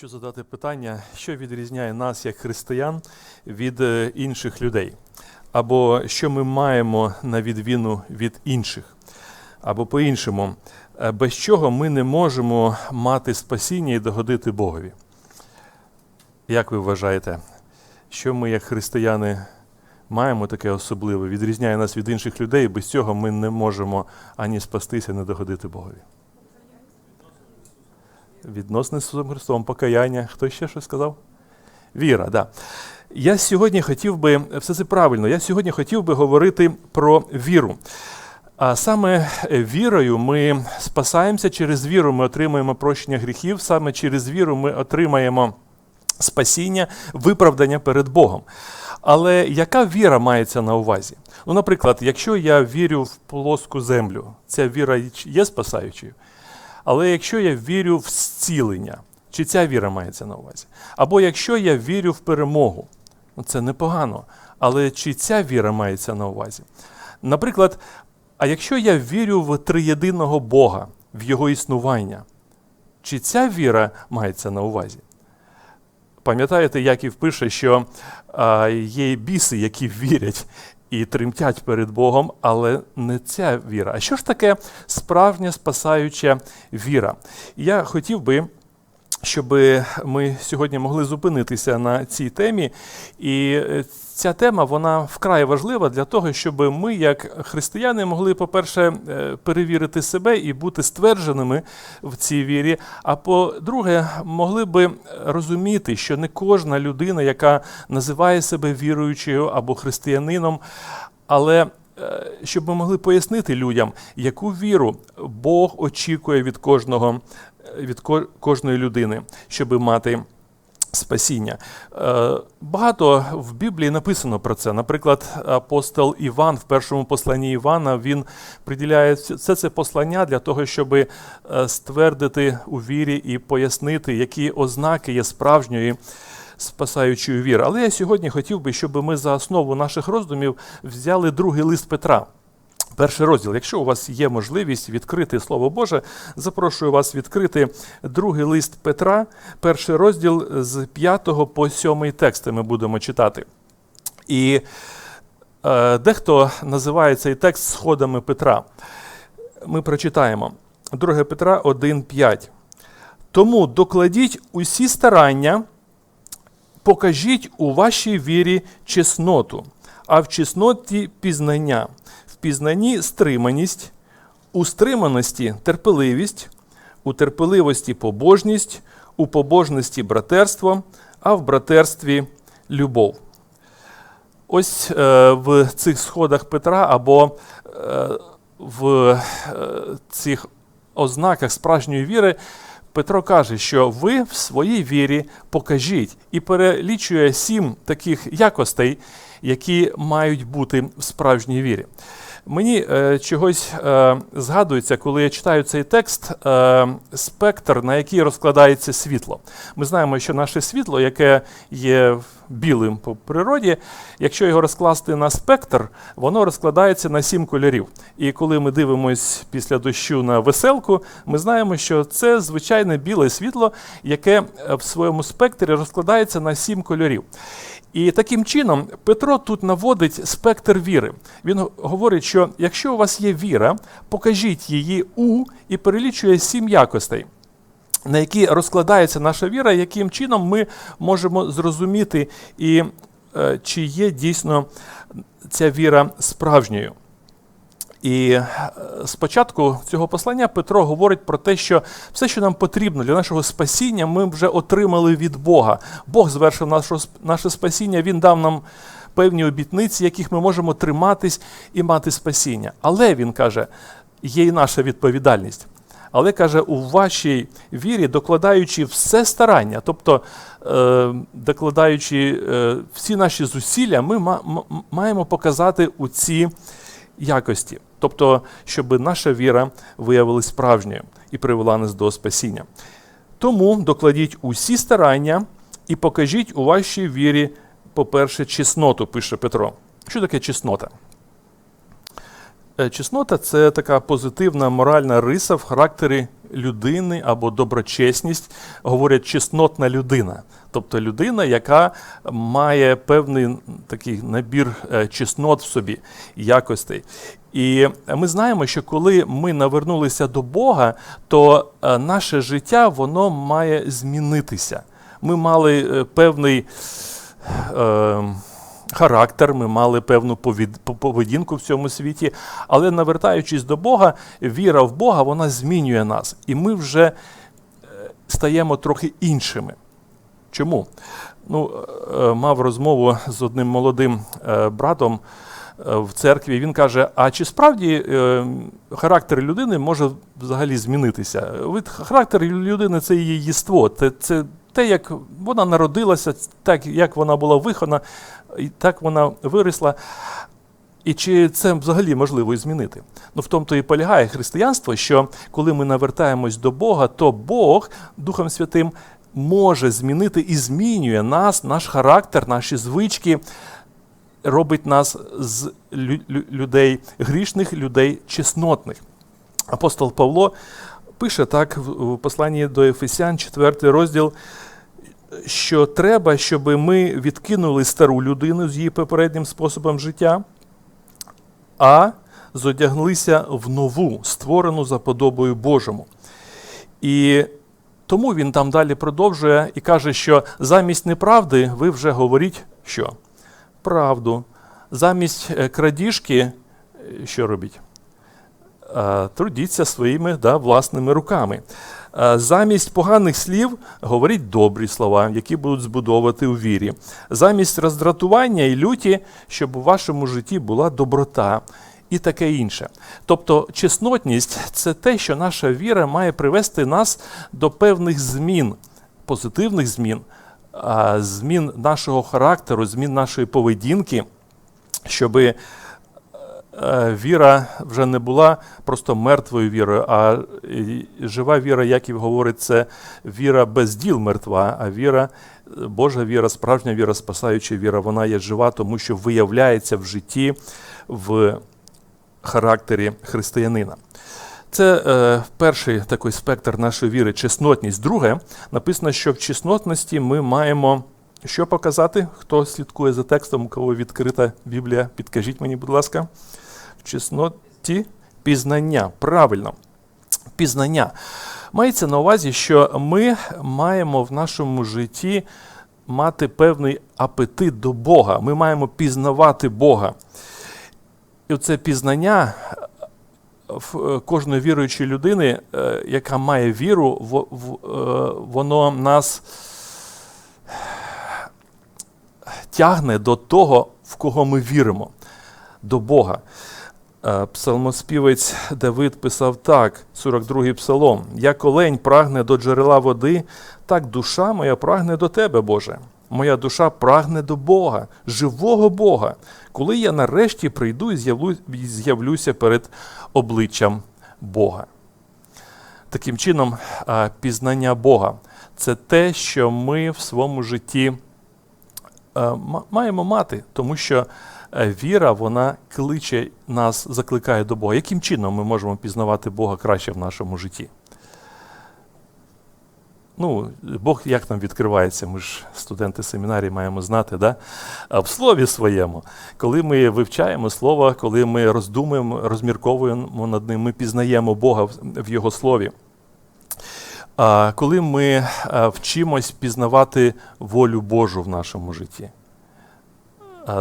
Хочу задати питання, що відрізняє нас як християн від е, інших людей, або що ми маємо на відміну від інших, або по-іншому, е, без чого ми не можемо мати спасіння і догодити Богові. Як ви вважаєте, що ми, як християни, маємо таке особливе, відрізняє нас від інших людей, без цього ми не можемо ані спастися, ані догодити Богові? Відносини з Ісусом Христом, покаяння. Хто ще щось сказав? Віра, так. Да. Я сьогодні хотів би, все це правильно, я сьогодні хотів би говорити про віру. А саме вірою ми спасаємося, через віру ми отримуємо прощення гріхів, саме через віру ми отримаємо спасіння, виправдання перед Богом. Але яка віра мається на увазі? Ну, наприклад, якщо я вірю в плоску землю, ця віра є спасаючою. Але якщо я вірю в зцілення, чи ця віра мається на увазі? Або якщо я вірю в перемогу, ну це непогано. Але чи ця віра мається на увазі? Наприклад, а якщо я вірю в триєдиного Бога, в Його існування, чи ця віра мається на увазі? Пам'ятаєте, Яків пише, що а, є біси, які вірять і тремтять перед Богом, але не ця віра. А що ж таке справжня спасаюча віра? Я хотів би. Щоб ми сьогодні могли зупинитися на цій темі, і ця тема вона вкрай важлива для того, щоб ми, як християни, могли, по-перше, перевірити себе і бути ствердженими в цій вірі. А по-друге, могли би розуміти, що не кожна людина, яка називає себе віруючою або християнином, але щоб ми могли пояснити людям, яку віру Бог очікує від кожного від кожної людини, щоб мати спасіння. Багато в Біблії написано про це. Наприклад, апостол Іван в першому посланні Івана він приділяє все це послання для того, щоб ствердити у вірі і пояснити, які ознаки є справжньої. Спасаючої віри. Але я сьогодні хотів би, щоб ми за основу наших роздумів взяли другий лист Петра. Перший розділ. Якщо у вас є можливість відкрити Слово Боже, запрошую вас відкрити другий лист Петра, перший розділ з 5 по 7 тексти ми будемо читати. І е, дехто називає цей текст сходами Петра. Ми прочитаємо 2 Петра 1,5. Тому докладіть усі старання, покажіть у вашій вірі чесноту, а в чесноті пізнання пізнанні стриманість, у стриманості терпеливість, у терпеливості побожність, у побожності братерство, а в братерстві любов. Ось е, в цих сходах Петра або е, в е, цих ознаках справжньої віри. Петро каже, що ви в своїй вірі покажіть і перелічує сім таких якостей, які мають бути в справжній вірі. Мені е, чогось е, згадується, коли я читаю цей текст, е, спектр, на який розкладається світло. Ми знаємо, що наше світло, яке є білим по природі, якщо його розкласти на спектр, воно розкладається на сім кольорів. І коли ми дивимося після дощу на веселку, ми знаємо, що це звичайне біле світло, яке в своєму спектрі розкладається на сім кольорів. І таким чином Петро тут наводить спектр віри. Він говорить, що якщо у вас є віра, покажіть її у і перелічує сім якостей, на які розкладається наша віра, яким чином ми можемо зрозуміти, і е, чи є дійсно ця віра справжньою. І спочатку цього послання Петро говорить про те, що все, що нам потрібно для нашого спасіння, ми вже отримали від Бога. Бог звершив наше спасіння, Він дав нам певні обітниці, яких ми можемо триматись і мати спасіння. Але він каже, є і наша відповідальність. Але каже, у вашій вірі, докладаючи все старання, тобто е, докладаючи е, всі наші зусилля, ми маємо показати у ці якості, тобто, щоб наша віра виявилась справжньою і привела нас до спасіння. Тому докладіть усі старання і покажіть у вашій вірі, по-перше, чесноту, пише Петро. Що таке чеснота? Чеснота це така позитивна моральна риса в характері людини або доброчесність, говорять чеснотна людина. Тобто людина, яка має певний такий набір е, чеснот в собі, якостей. І ми знаємо, що коли ми навернулися до Бога, то е, наше життя воно має змінитися. Ми мали е, певний. Е, характер, ми мали певну поведінку в цьому світі, але навертаючись до Бога, віра в Бога вона змінює нас. І ми вже е, стаємо трохи іншими. Чому? Ну, е, Мав розмову з одним молодим е, братом в церкві. Він каже: А чи справді характер людини може взагалі змінитися? Характер людини це її єство, це, це те, як вона народилася, так як вона була вихована, і так вона виросла. І чи це взагалі можливо і змінити? Ну в тому то і полягає християнство, що коли ми навертаємось до Бога, то Бог Духом Святим може змінити і змінює нас, наш характер, наші звички, робить нас з людей грішних, людей чеснотних. Апостол Павло пише так в посланні до Ефесян, 4 розділ що треба, щоб ми відкинули стару людину з її попереднім способом життя, а зодяглися в нову, створену за подобою Божому. І тому він там далі продовжує і каже, що замість неправди ви вже говоріть що? Правду. Замість е, крадіжки, е, що робіть? Трудіться своїми да, власними руками. Замість поганих слів говоріть добрі слова, які будуть збудовувати у вірі. Замість роздратування і люті, щоб у вашому житті була доброта і таке інше. Тобто, чеснотність це те, що наша віра має привести нас до певних змін, позитивних змін, змін нашого характеру, змін нашої поведінки, щоби Е, віра вже не була просто мертвою вірою, а жива віра, як і говорить, це віра без діл мертва, а віра, Божа віра, справжня віра, спасаюча віра, вона є жива, тому що виявляється в житті, в характері християнина. Це е, перший такий спектр нашої віри чеснотність. Друге, написано, що в чеснотності ми маємо що показати. Хто слідкує за текстом, у кого відкрита Біблія, підкажіть мені, будь ласка чесноті пізнання. Правильно, пізнання. Мається на увазі, що ми маємо в нашому житті мати певний апетит до Бога. Ми маємо пізнавати Бога. І це пізнання в е, кожної віруючої людини, е, яка має віру, е, воно нас тягне до того, в кого ми віримо, до Бога. Е, псалмоспівець Давид писав так, 42-й псалом: Як олень прагне до джерела води, так душа моя прагне до тебе, Боже. Моя душа прагне до Бога, живого Бога, коли я нарешті прийду і з'явлюся перед обличчям Бога. Таким чином, е, пізнання Бога це те, що ми в своєму житті е, маємо мати, тому що віра вона кличе нас, закликає до Бога. Яким чином ми можемо пізнавати Бога краще в нашому житті? Ну, Бог як нам відкривається, ми ж студенти семінарії маємо знати, да? в слові своєму, коли ми вивчаємо слово, коли ми роздумуємо, розмірковуємо над ним, ми пізнаємо Бога в Його слові. Коли ми е, вчимось пізнавати волю Божу в нашому житті.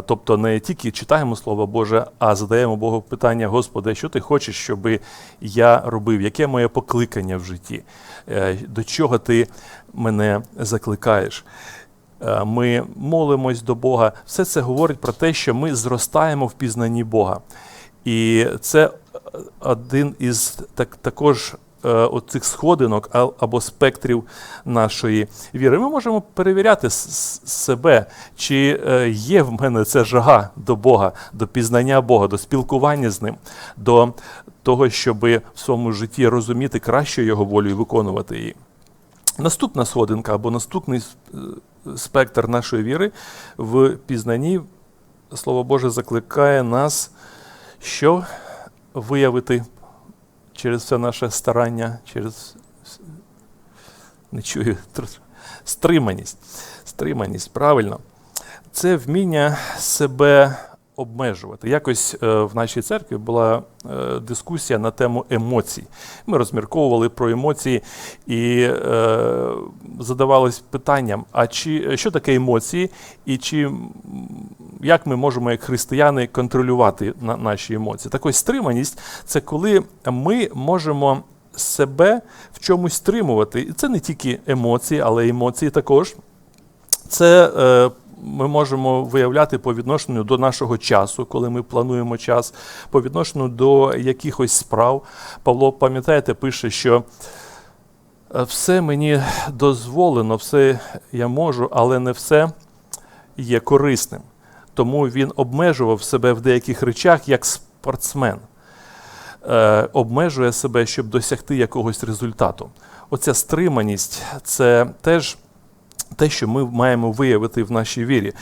Тобто не тільки читаємо Слово Боже, а задаємо Богу питання, Господи, що ти хочеш, щоб я робив, яке моє покликання в житті, е, до чого ти мене закликаєш. Е, ми молимось до Бога. Все це говорить про те, що ми зростаємо в пізнанні Бога. І це один із так, також Е, оцих сходинок або спектрів нашої віри. Ми можемо перевіряти себе, чи е, є в мене ця жага до Бога, до пізнання Бога, до спілкування з ним, до того, щоб в своєму житті розуміти краще його волю і виконувати її. Наступна сходинка або наступний е, спектр нашої віри в пізнанні, Слово Боже закликає нас, що виявити через все наше старання, через не чую, стриманість. Стриманість, правильно. Це вміння себе обмежувати. Якось е, в нашій церкві була е, дискусія на тему емоцій. Ми розмірковували про емоції і е, задавались питанням: а чи що таке емоції, і чи як ми можемо, як християни, контролювати на, наші емоції? Так ось стриманість це коли ми можемо. Себе в чомусь стримувати. І це не тільки емоції, але емоції також. Це е, ми можемо виявляти по відношенню до нашого часу, коли ми плануємо час, по відношенню до якихось справ. Павло, пам'ятаєте, пише, що «Е, все мені дозволено, все я можу, але не все є корисним. Тому він обмежував себе в деяких речах як спортсмен. Е, обмежує себе, щоб досягти якогось результату. Оця стриманість це теж те, що ми маємо виявити в нашій вірі.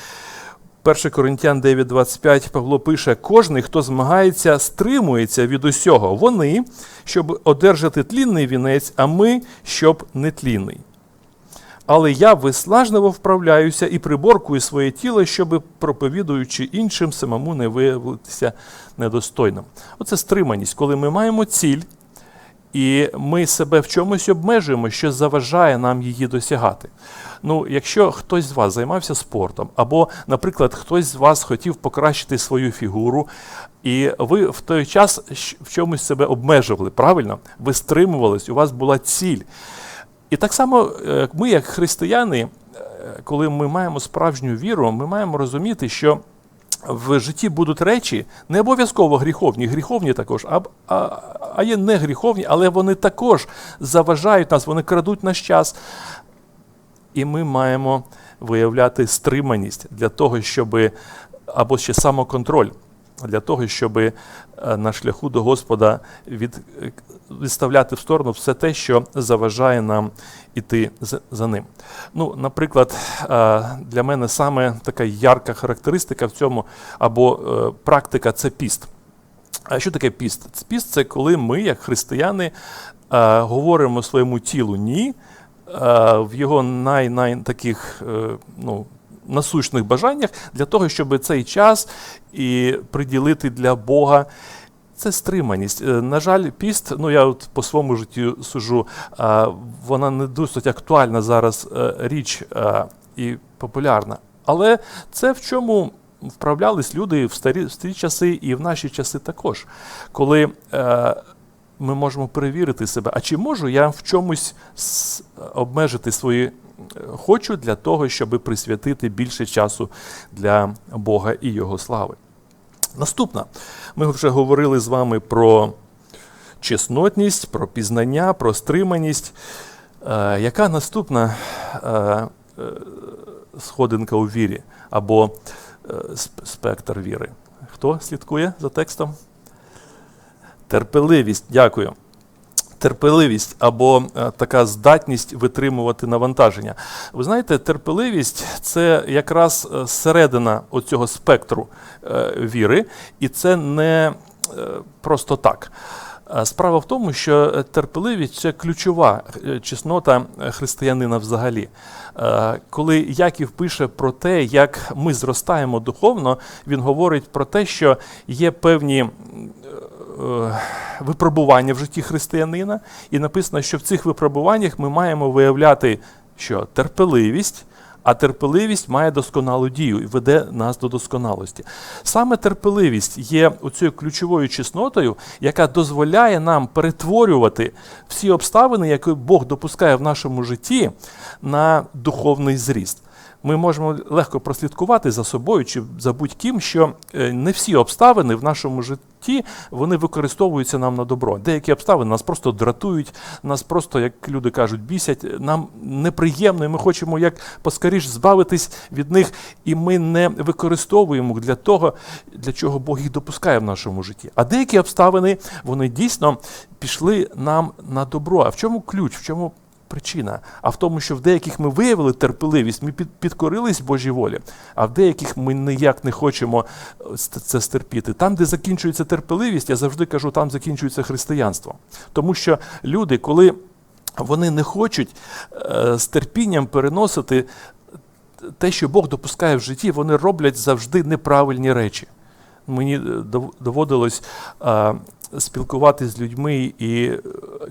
1 Коринтян 9,25 Павло пише: кожний, хто змагається, стримується від усього. Вони, щоб одержати тлінний вінець, а ми, щоб нетлінний. Але я виснажливо вправляюся і приборкую своє тіло, щоб, проповідуючи іншим, самому не виявитися недостойним. Оце стриманість, коли ми маємо ціль, і ми себе в чомусь обмежуємо, що заважає нам її досягати. Ну, якщо хтось з вас займався спортом, або, наприклад, хтось з вас хотів покращити свою фігуру, і ви в той час в чомусь себе обмежували, правильно? Ви стримувались, у вас була ціль. І так само е, ми, як християни, е, коли ми маємо справжню віру, ми маємо розуміти, що в житті будуть речі не обов'язково гріховні, гріховні також, а, а, а є не гріховні, але вони також заважають нас, вони крадуть наш час. І ми маємо виявляти стриманість для того, щоб або ще самоконтроль, для того, щоб е, на шляху до Господа від, відставляти в сторону все те, що заважає нам іти за ним. Ну, Наприклад, е, для мене саме така ярка характеристика в цьому або е, практика це піст. А що таке піст? Піст це коли ми, як християни, говоримо своєму тілу ні. В його най-най таких ну, насущних бажаннях для того, щоб цей час і приділити для Бога. Це стриманість. Е, на жаль, піст, ну я от по своєму житті сужу, вона не досить актуальна зараз е, річ і популярна. Але це в чому вправлялись люди в старі в старі часи і в наші часи також, коли е, ми можемо перевірити себе, а чи можу я в чомусь обмежити свої хочу для того, щоб присвятити більше часу для Бога і Його слави. Наступна, ми вже говорили з вами про чеснотність, про пізнання, про стриманість. Е, яка наступна е, е, сходинка у вірі або спектр віри? Хто слідкує за текстом? Терпеливість, дякую терпеливість або е, така здатність витримувати навантаження. Ви знаєте, терпеливість це якраз е, середина оцього спектру е, віри, і це не просто так. Справа в тому, що терпеливість це ключова чеснота християнина взагалі. Коли Яків пише про те, як ми зростаємо духовно, він говорить про те, що є певні випробування в житті християнина, і написано, що в цих випробуваннях ми маємо виявляти що терпеливість. А терпеливість має досконалу дію і веде нас до досконалості. Саме терпеливість є оцією ключовою чеснотою, яка дозволяє нам перетворювати всі обставини, які Бог допускає в нашому житті, на духовний зріст ми можемо легко прослідкувати за собою чи за будь-ким, що е, не всі обставини в нашому житті вони використовуються нам на добро. Деякі обставини нас просто дратують, нас просто, як люди кажуть, бісять, нам неприємно, і ми хочемо як поскоріш збавитись від них, і ми не використовуємо для того, для чого Бог їх допускає в нашому житті. А деякі обставини вони дійсно пішли нам на добро. А в чому ключ? В чому причина, а в тому, що в деяких ми виявили терпеливість, ми під, підкорились Божій волі, а в деяких ми ніяк не хочемо е, це стерпіти. Там, де закінчується терпеливість, я завжди кажу, там закінчується християнство. Тому що люди, коли вони не хочуть е, з терпінням переносити те, що Бог допускає в житті, вони роблять завжди неправильні речі. Мені е, доводилось спілкуватися з людьми, і е,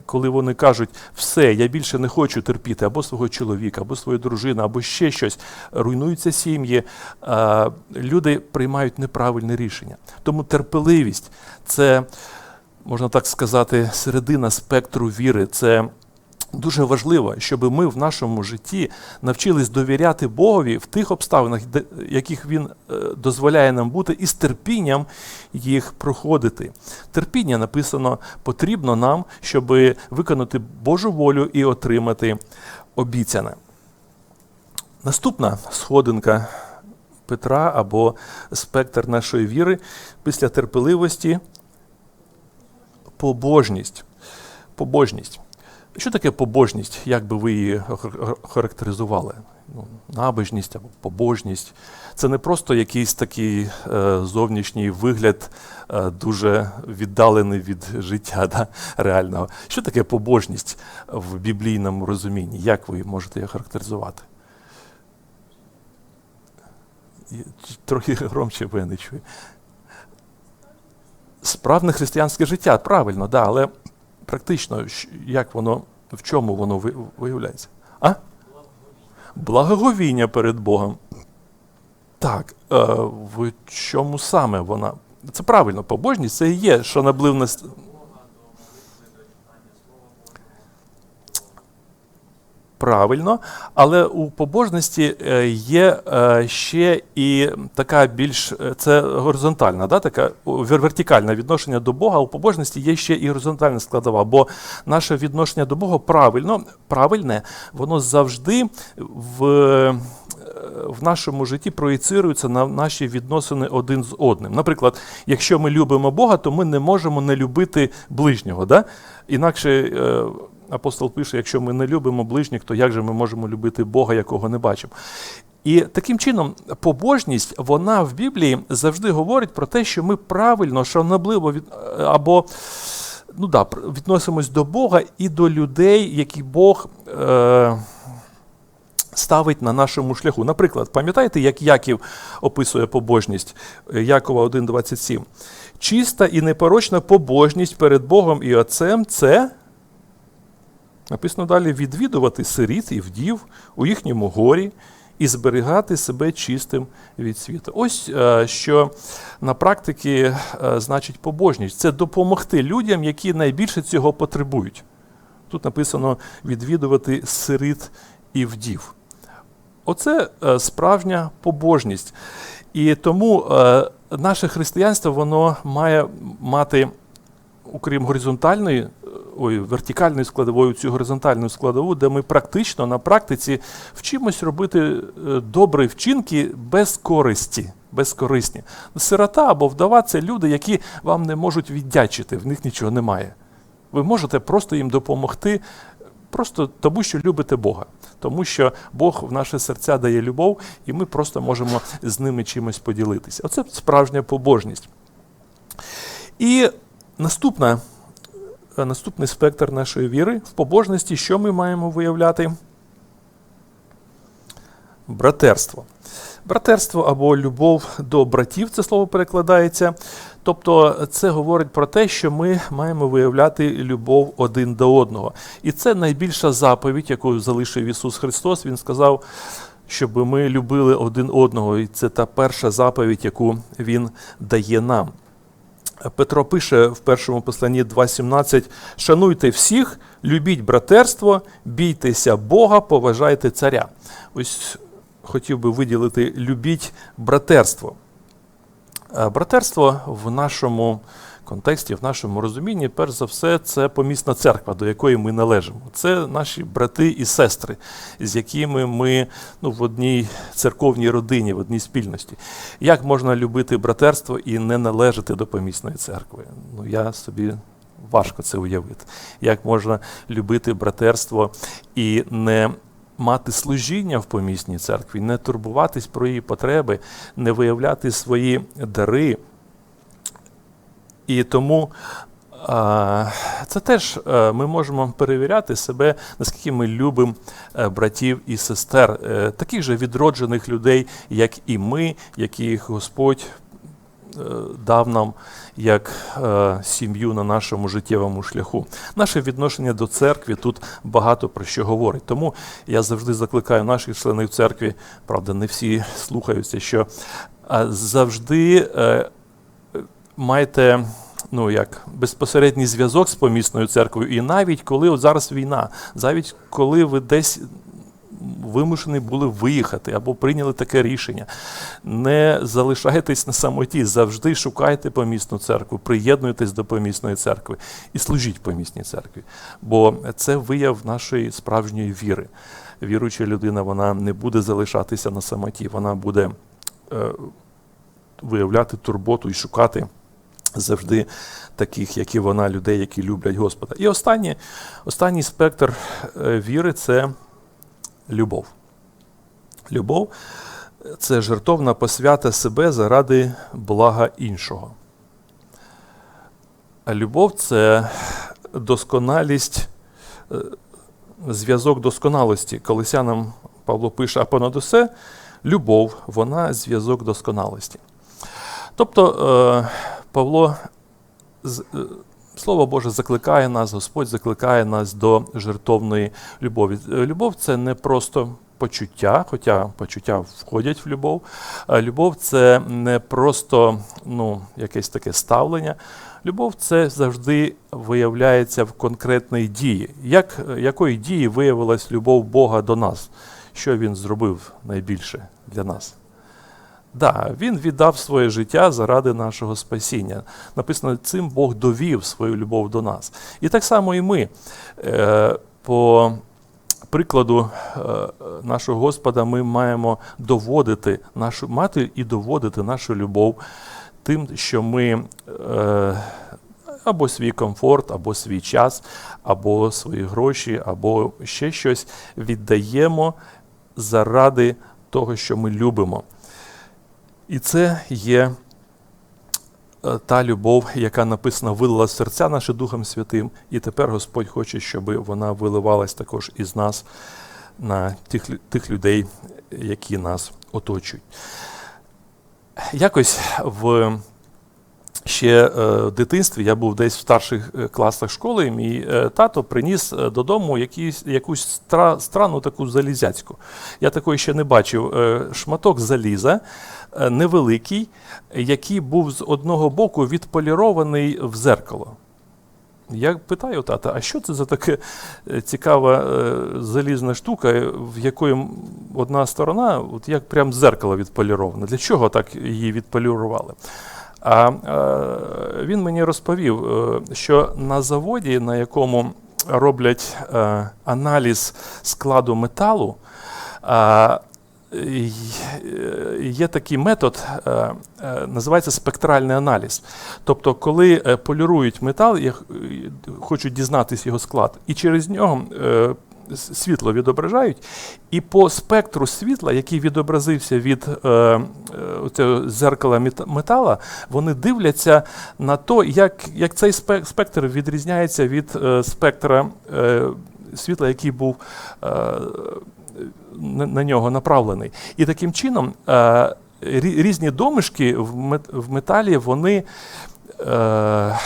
коли вони кажуть, все, я більше не хочу терпіти або свого чоловіка, або свою дружину, або ще щось, руйнуються сім'ї, люди приймають неправильне рішення. Тому терпеливість це, можна так сказати, середина спектру віри. це Дуже важливо, щоб ми в нашому житті навчились довіряти Богові в тих обставинах, яких Він е, дозволяє нам бути, і з терпінням їх проходити. Терпіння написано потрібно нам, щоб виконати Божу волю і отримати обіцяне. Наступна сходинка Петра або спектр нашої віри після терпеливості побожність. Побожність. Що таке побожність? Як би ви її характеризували? Ну, Набожність або побожність. Це не просто якийсь такий е, зовнішній вигляд, е, дуже віддалений від життя да, реального. Що таке побожність в біблійному розумінні? Як ви можете її характеризувати? Трохи громче, бо не чую. Справне християнське життя, правильно, да, але практично, як воно, в чому воно виявляється? А? Благоговіння перед Богом. Так, е, в чому саме вона? Це правильно, побожність це і є, що правильно, але у побожності е, є е, ще і така більш е, це горизонтальна, да, така вертикальне відношення до Бога. У побожності є ще і горизонтальна складова, бо наше відношення до Бога правильно, правильне, воно завжди в. В нашому житті проєцирується на наші відносини один з одним. Наприклад, якщо ми любимо Бога, то ми не можемо не любити ближнього. Да? Інакше апостол пише: якщо ми не любимо ближніх, то як же ми можемо любити Бога, якого не бачимо? І таким чином, побожність, вона в Біблії завжди говорить про те, що ми правильно, шанобливо від або ну да, відносимось до Бога і до людей, які Бог е, ставить на нашому шляху. Наприклад, пам'ятаєте, як Яків описує побожність Якова 1,27? Чиста і непорочна побожність перед Богом і Отцем це. Написано далі відвідувати сиріт і вдів у їхньому горі і зберігати себе чистим від світу. Ось е, що на практиці е, значить побожність це допомогти людям, які найбільше цього потребують. Тут написано відвідувати сиріт і вдів. Оце е, справжня побожність. І тому наше християнство воно має мати, окрім горизонтальної ой, вертикальною складовою, цю горизонтальну складову, де ми практично на практиці вчимось робити е, добрі вчинки без користі. Безкорисні. Сирота або вдова це люди, які вам не можуть віддячити, в них нічого немає. Ви можете просто їм допомогти, просто тому, що любите Бога, тому що Бог в наше серця дає любов, і ми просто можемо з ними чимось поділитися. Оце справжня побожність. І наступна наступний спектр нашої віри в побожності, що ми маємо виявляти? Братерство. Братерство або любов до братів, це слово перекладається. Тобто це говорить про те, що ми маємо виявляти любов один до одного. І це найбільша заповідь, яку залишив Ісус Христос. Він сказав, щоб ми любили один одного. І це та перша заповідь, яку Він дає нам. Петро пише в першому посланні 2.17: Шануйте всіх, любіть братерство, бійтеся Бога, поважайте царя. Ось хотів би виділити любіть братерство. Братерство в нашому контексті, в нашому розумінні, перш за все, це помісна церква, до якої ми належимо. Це наші брати і сестри, з якими ми ну, в одній церковній родині, в одній спільності. Як можна любити братерство і не належати до помісної церкви? Ну, Я собі важко це уявити. Як можна любити братерство і не мати служіння в помісній церкві, не турбуватись про її потреби, не виявляти свої дари. І тому це теж а, ми можемо перевіряти себе, наскільки ми любимо е, братів і сестер, е, таких же відроджених людей, як і ми, яких Господь е, дав нам як е, сім'ю на нашому життєвому шляху. Наше відношення до церкви тут багато про що говорить. Тому я завжди закликаю наших членів церкви, правда, не всі слухаються, що е, завжди е, майте. Ну, як безпосередній зв'язок з помісною церквою, і навіть коли от зараз війна, навіть коли ви десь вимушені були виїхати або прийняли таке рішення. Не залишайтесь на самоті, завжди шукайте помісну церкву, приєднуйтесь до помісної церкви і служіть помісній церкві. Бо це вияв нашої справжньої віри. Віруюча людина вона не буде залишатися на самоті, вона буде е, виявляти турботу і шукати. Завжди таких, як і вона, людей, які люблять Господа. І останнє, останній спектр е, віри це любов. Любов це жертовна посвята себе заради блага іншого. А любов це досконалість, е, зв'язок досконалості. Колесянам Павло пише, а понад усе любов, вона зв'язок досконалості. Тобто е, Павло е, Слово Боже закликає нас, Господь закликає нас до жертовної любові. Е, любов це не просто почуття, хоча почуття входять в любов. Любов це не просто ну, якесь таке ставлення. Любов це завжди виявляється в конкретній дії. Як, Якої дії виявилась любов Бога до нас? Що він зробив найбільше для нас? Да, Він віддав своє життя заради нашого спасіння. Написано, цим Бог довів свою любов до нас. І так само і ми. Е, по прикладу е, нашого Господа ми маємо доводити нашу мати і доводити нашу любов тим, що ми е, або свій комфорт, або свій час, або свої гроші, або ще щось віддаємо заради того, що ми любимо. І це є е, та любов, яка написана, вилила серця наше Духом Святим, і тепер Господь хоче, щоб вона виливалась також із нас на тих, тих людей, які нас оточують. Якось в Ще е, в дитинстві я був десь в старших е, класах школи, і мій е, тато приніс додому якісь, якусь стра, странну таку залізяцьку. Я такої ще не бачив. Шматок заліза невеликий, який був з одного боку відполірований в зеркало. Я питаю тата, а що це за така цікава залізна штука, в якої одна сторона, от як прям зеркало відполіроване? Для чого так її відполірували? А е, він мені розповів, е, що на заводі, на якому роблять е, аналіз складу металу, є такий метод, називається спектральний аналіз. Тобто, коли полірують метал, хочуть дізнатися його склад, і через нього світло відображають, і по спектру світла, який відобразився від е, е, цього зеркала метала, вони дивляться на то, як як цей спектр відрізняється від е, спектра е, світла, який був е, на, на нього направлений. І таким чином е, різні домишки в металі вони. Е,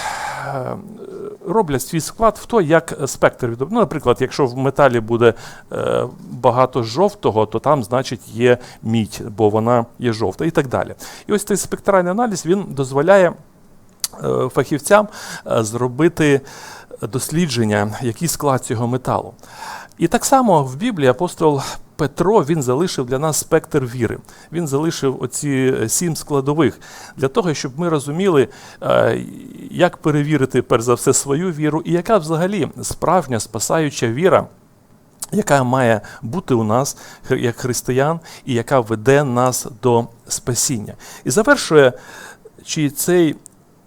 роблять свій склад в то, як спектр відображає. Ну, Наприклад, якщо в металі буде е, багато жовтого, то там, значить, є мідь, бо вона є жовта і так далі. І ось цей спектральний аналіз він дозволяє е, фахівцям е, зробити дослідження, який склад цього металу. І так само в Біблії апостол Петро він залишив для нас спектр віри. Він залишив оці е, сім складових для того, щоб ми розуміли, е, як перевірити перш за все свою віру, і яка взагалі справжня спасаюча віра. Яка має бути у нас як християн, і яка веде нас до спасіння. І завершує чи цей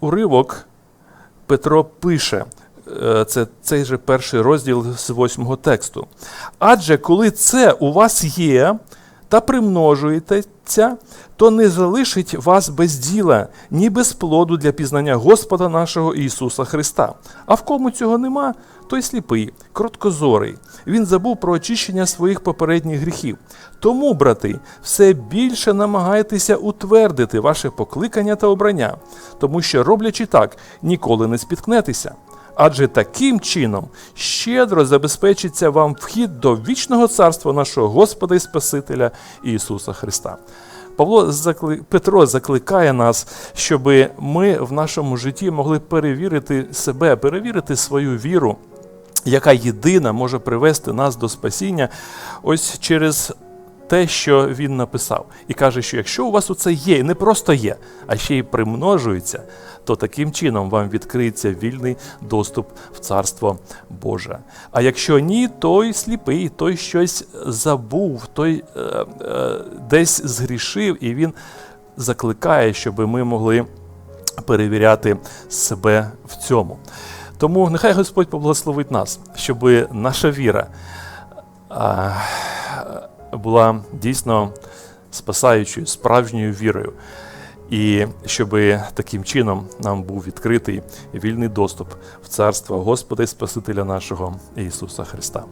уривок Петро пише це цей же перший розділ з восьмого тексту. Адже коли це у вас є та примножуєтеся, то не залишить вас без діла, ні без плоду для пізнання Господа нашого Ісуса Христа. А в кому цього нема, той сліпий, кроткозорий. Він забув про очищення своїх попередніх гріхів. Тому, брати, все більше намагайтеся утвердити ваше покликання та обрання, тому що, роблячи так, ніколи не спіткнетеся. Адже таким чином щедро забезпечиться вам вхід до вічного царства нашого Господа і Спасителя Ісуса Христа. Павло закли... Петро закликає нас, щоб ми в нашому житті могли перевірити себе, перевірити свою віру, яка єдина може привести нас до спасіння, ось через те, що він написав. І каже, що якщо у вас оце є, і не просто є, а ще й примножується, то таким чином вам відкриється вільний доступ в Царство Боже. А якщо ні, той сліпий, той щось забув, той е, е, десь згрішив, і він закликає, щоб ми могли перевіряти себе в цьому. Тому нехай Господь поблагословить нас, щоб наша віра а, була дійсно спасаючою, справжньою вірою. І щоб таким чином нам був відкритий вільний доступ в царство Господа і Спасителя нашого Ісуса Христа.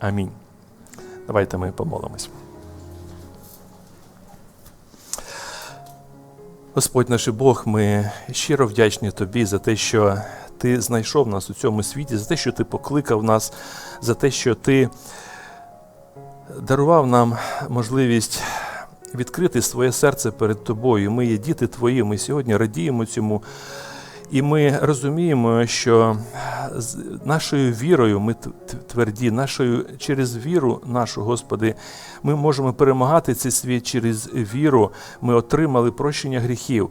Амінь. Давайте ми помолимось. Господь наш Бог, ми щиро вдячні Тобі за те, що Ти знайшов нас у цьому світі, за те, що Ти покликав нас, за те, що Ти дарував нам можливість відкрити своє серце перед тобою. Ми є діти твої, ми сьогодні радіємо цьому. І ми розуміємо, що нашою вірою ми тверді, нашою через віру нашу, Господи, ми можемо перемагати цей світ через віру. Ми отримали прощення гріхів.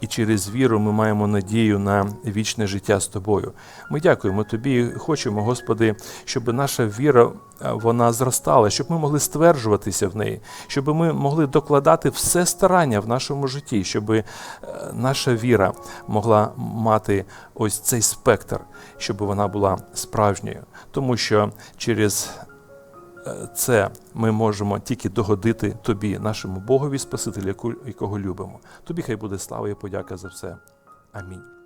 І через віру ми маємо надію на вічне життя з тобою. Ми дякуємо тобі, і хочемо, Господи, щоб наша віра е, вона зростала, щоб ми могли стверджуватися в неї, щоб ми могли докладати все старання в нашому житті, щоб е, наша віра могла мати ось цей спектр, щоб вона була справжньою. Тому що через це ми можемо тільки догодити тобі, нашому Богові Спасителю, якого любимо. Тобі хай буде слава і подяка за все. Амінь.